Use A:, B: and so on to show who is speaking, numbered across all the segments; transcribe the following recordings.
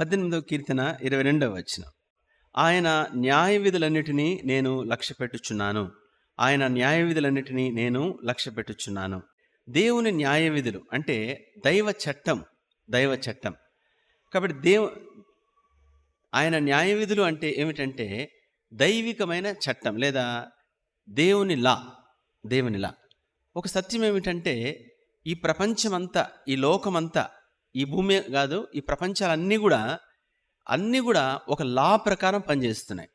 A: పద్దెనిమిదవ కీర్తన ఇరవై రెండవ వచ్చిన ఆయన న్యాయ విధులన్నిటినీ నేను లక్ష్య పెట్టుచున్నాను ఆయన న్యాయ విధులన్నిటినీ నేను లక్ష్య పెట్టుచున్నాను దేవుని న్యాయ విధులు అంటే దైవ చట్టం దైవ చట్టం. కాబట్టి దేవు ఆయన న్యాయ విధులు అంటే ఏమిటంటే దైవికమైన చట్టం లేదా దేవుని లా దేవుని లా. ఒక సత్యం ఏమిటంటే ఈ ప్రపంచమంతా ఈ లోకమంతా ఈ భూమి కాదు ఈ ప్రపంచాలన్నీ కూడా అన్నీ కూడా ఒక లా ప్రకారం పనిచేస్తున్నాయి.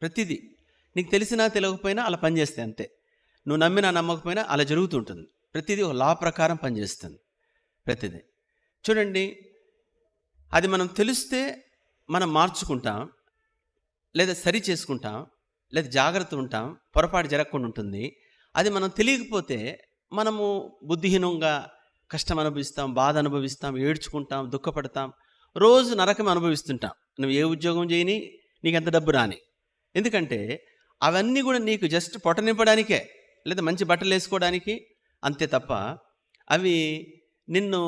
A: ప్రతిదీ. నీకు తెలిసినా తెలియకపోయినా అలా పనిచేస్తాయి అంతే. నువ్వు నమ్మినా నమ్మకపోయినా అలా జరుగుతుంటుంది. ప్రతిదీ ఒక లా ప్రకారం పనిచేస్తుంది. ప్రతిదీ. చూడండి అది మనం తెలిస్తే మనం మార్చుకుంటాం లేదా సరి చేసుకుంటాం లేదా జాగ్రత్త ఉంటాం పొరపాటు జరగకుండా ఉంటుంది. అది మనం తెలియకపోతే మనము బుద్ధిహీనంగా కష్టం అనుభవిస్తాం బాధ అనుభవిస్తాం ఏడ్చుకుంటాం దుఃఖపడతాం. రోజు నరకం అనుభవిస్తుంటాం. నువ్వు ఏ ఉద్యోగం చేయని నీకు ఎంత డబ్బు రాని. ఎందుకంటే అవన్నీ కూడా నీకు జస్ట్ పొట్ట నింపడానికే లేదా మంచి బట్టలు వేసుకోవడానికి అంతే తప్ప అవి నిన్ను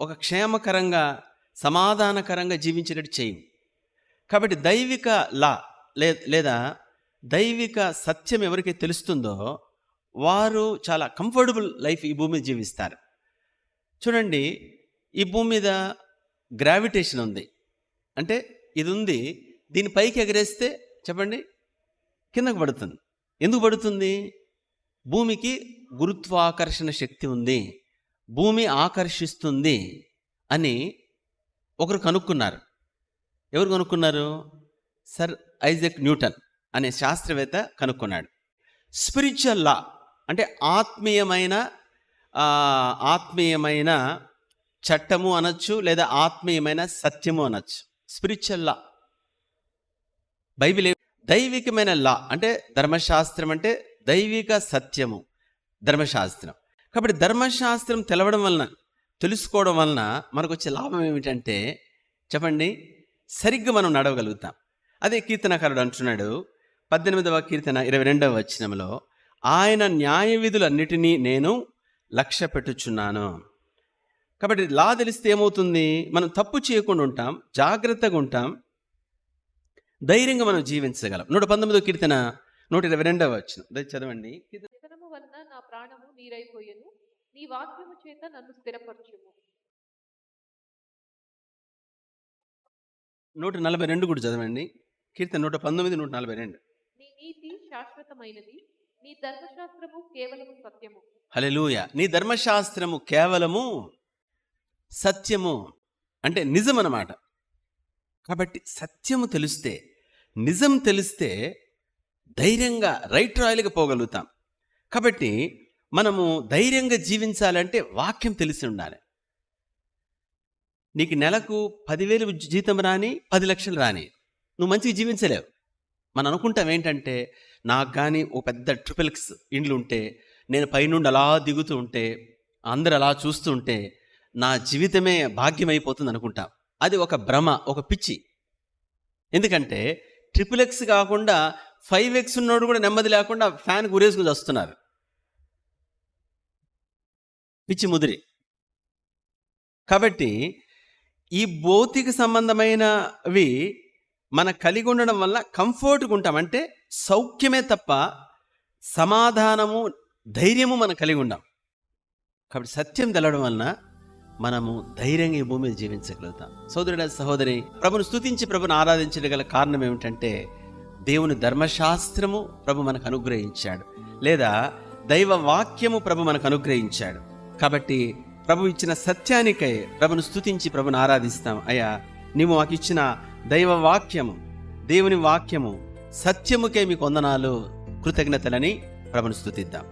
A: ఒక క్షేమకరంగా సమాధానకరంగా జీవించినట్టు చేయవు. కాబట్టి దైవిక లా లే లేదా దైవిక సత్యం ఎవరికి తెలుస్తుందో వారు చాలా కంఫర్టబుల్ లైఫ్ ఈ భూమి మీద జీవిస్తారు. చూడండి ఈ భూమి మీద గ్రావిటేషన్ ఉంది. అంటే ఇది ఉంది దీని పైకి ఎగరేస్తే చెప్పండి కిందకు పడుతుంది. ఎందుకు పడుతుంది? భూమికి గురుత్వాకర్షణ శక్తి ఉంది. భూమి ఆకర్షిస్తుంది అని ఒకరు కనుక్కున్నారు. ఎవరు కనుక్కున్నారు? సర్ ఐజక్ న్యూటన్ అనే శాస్త్రవేత్త కనుక్కున్నాడు. స్పిరిచువల్ లా అంటే ఆత్మీయమైన ఆత్మీయమైన చట్టము అనొచ్చు లేదా ఆత్మీయమైన సత్యము అనొచ్చు. Spiritual law. బైబిల్ ఏ- దైవికమైన లా. అంటే ధర్మశాస్త్రం అంటే దైవిక సత్యము ధర్మశాస్త్రం. కాబట్టి ధర్మశాస్త్రం తెలవడం వలన తెలుసుకోవడం వలన మనకు వచ్చే లాభం ఏమిటంటే చెప్పండి సరిగ్గా మనం నడవగలుగుతాం. అదే కీర్తనకారుడు అంటున్నాడు పద్దెనిమిదవ కీర్తన ఇరవై రెండవ వచ్చినంలో ఆయన న్యాయ విధులన్నిటినీ నేను లక్ష్య పెట్టుచున్నాను కాబట్టి లా తెలిస్తే ఏమవుతుంది? మనం తప్పు చేయకుండా ఉంటాం జాగ్రత్తగా ఉంటాం ధైర్యంగా మనం జీవించగలం. నూట పంతొమ్మిదో కీర్తన నూట ఇరవై రెండవ వచ్చిన చదవండి.
B: వలన నా ప్రాణము నీరైపోయెను. నీ వాక్యము చేత నన్ను స్థిరపరచుము.
A: నూట నలభై రెండు కూడా చదవండి. కీర్తన నూట పంతొమ్మిది నూట నలభై రెండు.
B: నీ నీతి శాశ్వతమైనది. నీ ధర్మశాస్త్రము కేవలము సత్యము.
A: హలెలూయ నీ ధర్మశాస్త్రము కేవలము సత్యము అంటే నిజం అన్నమాట కాబట్టి సత్యము తెలిస్తే నిజం తెలిస్తే ధైర్యంగా రైట్ రాయల్గా పోగలుగుతాం. కాబట్టి మనము ధైర్యంగా జీవించాలంటే వాక్యం తెలిసి ఉండాలి. నీకు నెలకు పదివేలు జీతం రాని పది లక్షలు రాని నువ్వు మంచిగా జీవించలేవు. మనం అనుకుంటాం ఏంటంటే నాకు కానీ ఓ పెద్ద ట్రిపుల్క్స్ ఇండ్లు ఉంటే నేను పైనుండి అలా దిగుతూ ఉంటే అందరు అలా చూస్తూ ఉంటే నా జీవితమే భాగ్యమైపోతుంది అనుకుంటాం అది ఒక భ్రమ ఒక పిచ్చి. ఎందుకంటే ట్రిపుల్ ఎక్స్ కాకుండా ఫైవ్ ఎక్స్ ఉన్నోడు కూడా నెమ్మది లేకుండా ఫ్యాన్ గురేసుకుని వస్తున్నారు. పిచ్చి ముదిరి. కాబట్టి ఈ భౌతిక సంబంధమైనవి మన కలిగి ఉండడం వల్ల కంఫర్ట్గా ఉంటాం అంటే సౌఖ్యమే తప్ప సమాధానము ధైర్యము మనం కలిగి ఉండం కాబట్టి సత్యం తెలవడం వలన మనము ధైర్యంగా ఈ భూమి మీద జీవించగలుగుతాం. సోదరుడ సహోదరి ప్రభును స్తుతించి ప్రభును ఆరాధించడం గల కారణం ఏమిటంటే దేవుని ధర్మశాస్త్రము ప్రభు మనకు అనుగ్రహించాడు. లేదా దైవ వాక్యము ప్రభు మనకు అనుగ్రహించాడు. కాబట్టి ప్రభు ఇచ్చిన సత్యానికై ప్రభును స్థుతించి ప్రభును ఆరాధిస్తాం. అయ్యా నీవు మాకు ఇచ్చిన దైవ వాక్యము దేవుని వాక్యము సత్యముకే మీకు వందనాలు కృతజ్ఞతలని ప్రభును స్థుతిద్దాం.